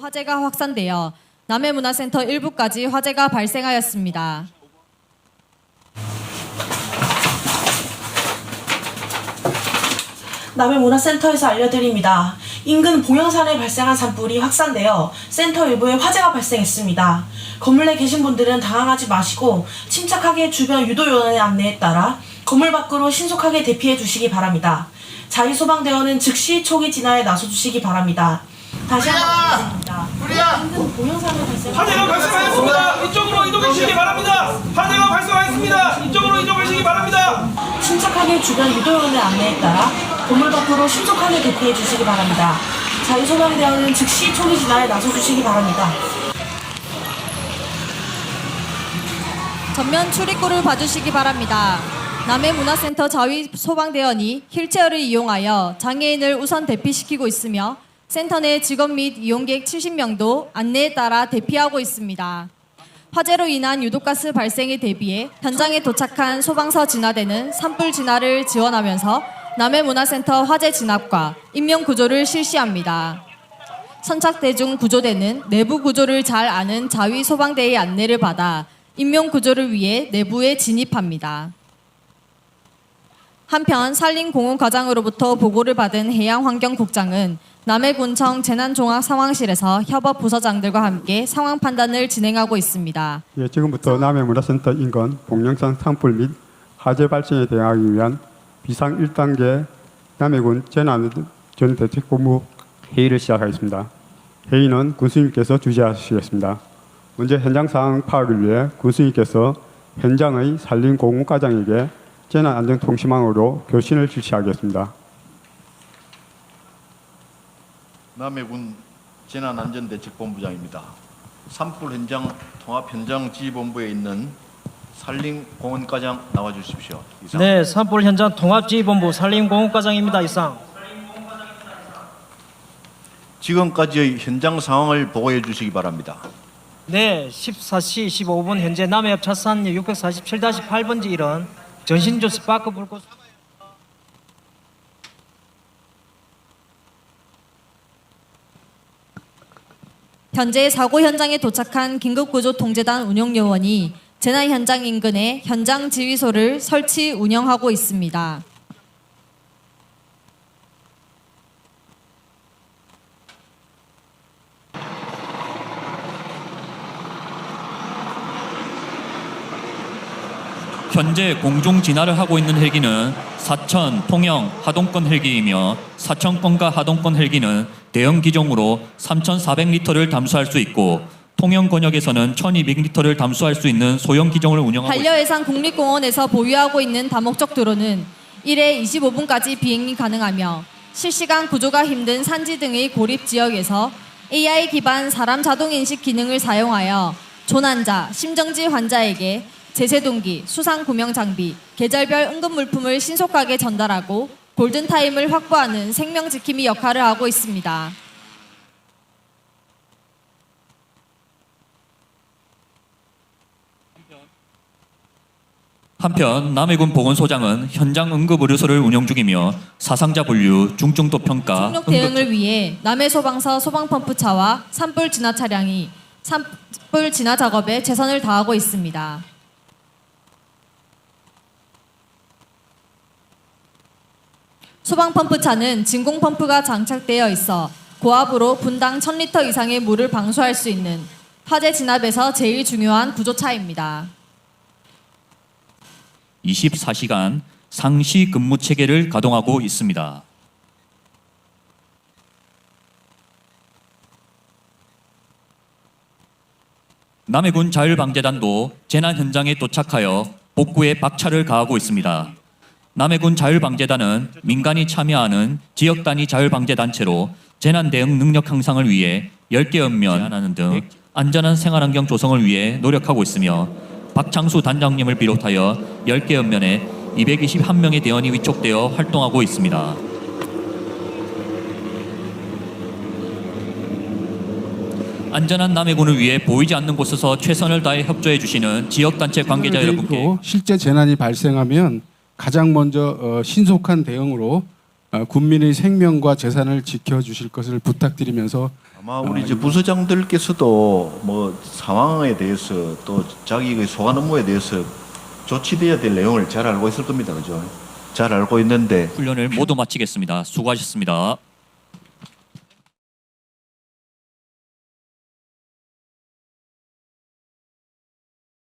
화재가 확산되어 남해문화센터 일부까지 화재가 발생하였습니다. 남해문화센터에서 알려드립니다. 인근 봉영산에 발생한 산불이 확산되어 센터 일부에 화재가 발생했습니다. 건물 내 계신 분들은 당황하지 마시고 침착하게 주변 유도 요원의 안내에 따라 건물 밖으로 신속하게 대피해 주시기 바랍니다. 자유소방대원은 즉시 초기 진화에 나서 주시기 바랍니다. 다시 한번 발생한 화재가 발생하였습니다. 이쪽으로 이동해 주시기 바랍니다. 화재가 발생하였습니다. 이쪽으로 이동하시기 바랍니다. 침착하게 주변 유도요원의 안내에 따라 건물 밖으로 신속하게 대피해 주시기 바랍니다. 자유소방대원은 즉시 초기 진화에 나서 주시기 바랍니다. 전면 출입구를 봐주시기 바랍니다. 남해문화센터 자위 소방대원이 휠체어를 이용하여 장애인을 우선 대피시키고 있으며 센터 내 직원 및 이용객 70명도 안내에 따라 대피하고 있습니다. 화재로 인한 유독가스 발생에 대비해 현장에 도착한 소방서 진화대는 산불 진화를 지원하면서 남해문화센터 화재 진압과 인명 구조를 실시합니다. 선착대중 구조대는 내부 구조를 잘 아는 자위 소방대의 안내를 받아 인명 구조를 위해 내부에 진입합니다. 한편 산림공원과장으로부터 보고를 받은 해양환경국장은 남해군청 재난종합상황실에서 협업 부서장들과 함께 상황 판단을 진행하고 있습니다. 예, 지금부터 남해문화센터 인근 봉영산 산불 및 화재 발생에 대응하기 위한 비상 1단계 남해군 재난안전대책본부 회의를 시작하겠습니다. 회의는 군수님께서 주재하시겠습니다. 먼저 현장 상황 파악을 위해 군수님께서 현장의 산림공무과장에게 재난 안전 통신망으로 교신을 실시하겠습니다. 남해군 재난안전대책본부장입니다. 산불 현장 통합 현장 지휘본부에 있는 산림공원과장 나와 주십시오. 이상. 네, 산불 현장 통합지휘본부 산림공업과장입니다. 이상. 지금까지의 현장 상황을 보고해 주시기 바랍니다. 네, 14시 15분 현재 남해협 차산 647-8번지 일은 전신조 스파크 불꽃 현재 사고 현장에 도착한 긴급구조통제단 운영요원이 재난 현장 인근에 현장 지휘소를 설치 운영하고 있습니다. 현재 공중 진화를 하고 있는 헬기는 사천, 통영, 하동권 헬기이며 사천권과 하동권 헬기는 대형 기종으로 3,400리터를 담수할 수 있고 통영 권역에서는 1,200리터를 담수할 수 있는 소형 기종을 운영하고 있습니다. 반려해상 국립공원에서 보유하고 있는 다목적 드론은 1회 25분까지 비행이 가능하며 실시간 구조가 힘든 산지 등의 고립 지역에서 AI 기반 사람 자동 인식 기능을 사용하여 조난자, 심정지 환자에게 제세 동기, 수상 구명 장비, 계절별 응급 물품을 신속하게 전달하고 골든 타임을 확보하는 생명 지킴이 역할을 하고 있습니다. 한편 남해군 보건소장은 현장 응급 의료소를 운영 중이며 사상자 분류, 중증도 평가, 응급 대응을 위해 남해 소방서 소방 펌프차와 산불 진화 차량이 산불 진화 작업에 최선을 다하고 있습니다. 소방 펌프차는 진공 펌프가 장착되어 있어 고압으로 분당 1000리터 이상의 물을 방수할 수 있는 화재 진압에서 제일 중요한 구조차입니다. 24시간 상시 근무 체계를 가동하고 있습니다. 남해군 자율방재단도 재난 현장에 도착하여 복구에 박차를 가하고 있습니다. 남해군 자율방재단은 민간이 참여하는 지역 단위 자율방재 단체로 재난 대응 능력 향상을 위해 10개 읍면하는 등 안전한 생활환경 조성을 위해 노력하고 있으며 박창수 단장님을 비롯하여 10개 읍면에 221명의 대원이 위촉되어 활동하고 있습니다. 안전한 남해군을 위해 보이지 않는 곳에서 최선을 다해 협조해 주시는 지역단체 관계자 여러분께 실제 재난이 발생하면 가장 먼저 어, 신속한 대응으로 어, 어, 국민의 생명과 재산을 지켜주실 것을 부탁드리면서 아마 우리 이제 부서장들께서도 뭐 상황에 대해서 또 자기의 소관 업무에 대해서 조치돼야 될 내용을 잘 알고 있을 겁니다. 그죠? 잘 알고 있는데 훈련을 모두 마치겠습니다. 수고하셨습니다.